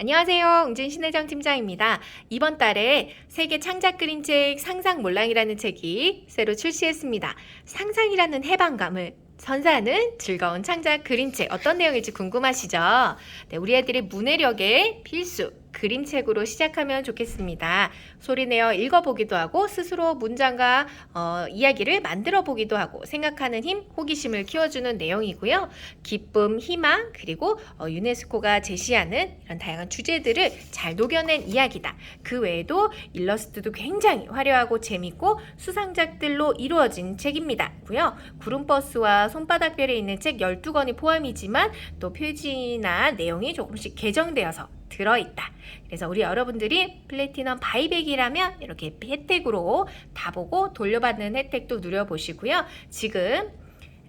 안녕하세요. 웅진 신혜정 팀장입니다. 이번 달에 세계 창작 그림책 상상 몰랑이라는 책이 새로 출시했습니다. 상상이라는 해방감을 선사하는 즐거운 창작 그림책 어떤 내용일지 궁금하시죠? 네, 우리 애들의 문해력의 필수 그림책으로 시작하면 좋겠습니다. 소리내어 읽어보기도 하고 스스로 문장과 어, 이야기를 만들어 보기도 하고 생각하는 힘, 호기심을 키워주는 내용이고요. 기쁨, 희망, 그리고 어, 유네스코가 제시하는 이런 다양한 주제들을 잘 녹여낸 이야기다. 그 외에도 일러스트도 굉장히 화려하고 재밌고 수상작들로 이루어진 책입니다. 고요. 구름버스와 손바닥별에 있는 책 12권이 포함이지만 또 표지나 내용이 조금씩 개정되어서 들어있다. 그래서 우리 여러분들이 플래티넘 바이백이라면 이렇게 혜택으로 다 보고 돌려받는 혜택도 누려보시고요. 지금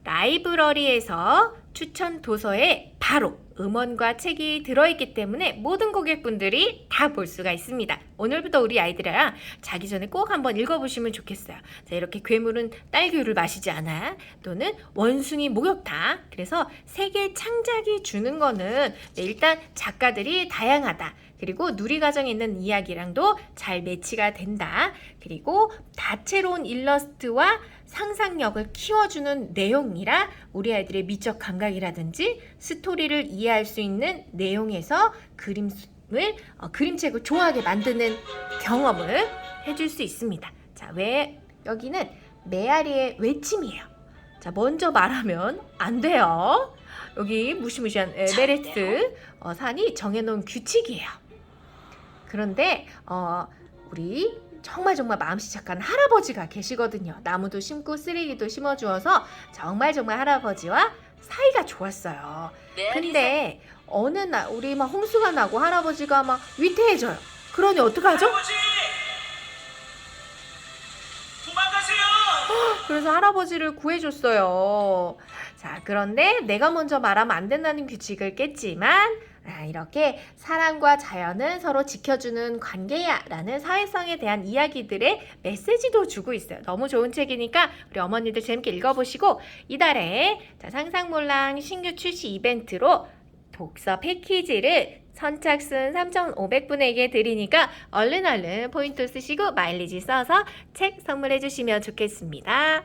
라이브러리에서 추천 도서에 바로 음원과 책이 들어있기 때문에 모든 고객분들이 다 볼 수가 있습니다. 오늘부터 우리 아이들이랑 자기 전에 꼭 한번 읽어보시면 좋겠어요. 자, 이렇게 괴물은 딸기우를 마시지 않아. 또는 원숭이 목욕탕. 그래서 세계 창작이 주는 거는 네, 일단 작가들이 다양하다. 그리고 누리 과정에 있는 이야기랑도 잘 매치가 된다. 그리고 다채로운 일러스트와 상상력을 키워주는 내용이라 우리 아이들의 미적 감각이라든지 스토리를 이해할 수 있는 내용에서 그림을 어, 그림책을 좋아하게 만드는 경험을 해줄 수 있습니다. 자, 왜 여기는 메아리의 외침이에요. 자, 먼저 말하면 안 돼요. 여기 무시무시한 에베레스트 어, 산이 정해놓은 규칙이에요. 그런데 어, 우리 정말 정말 마음씨 착한 할아버지가 계시거든요. 나무도 심고 쓰레기도 심어 주어서 정말 정말 할아버지와 사이가 좋았어요. 근데 어느 날 우리 막 홍수가 나고 할아버지가 막 위태해져요. 그러니 어떡하죠? 할아버지! 도망가세요! 그래서 할아버지를 구해줬어요. 자, 그런데 내가 먼저 말하면 안 된다는 규칙을 깼지만, 아, 이렇게 사람과 자연은 서로 지켜주는 관계야 라는 사회성에 대한 이야기들의 메시지도 주고 있어요. 너무 좋은 책이니까 우리 어머니들 재밌게 읽어보시고, 이달에 자, 상상몰랑 신규 출시 이벤트로 독서 패키지를 선착순 3,500분에게 드리니까 얼른 얼른 포인트 쓰시고 마일리지 써서 책 선물해 주시면 좋겠습니다.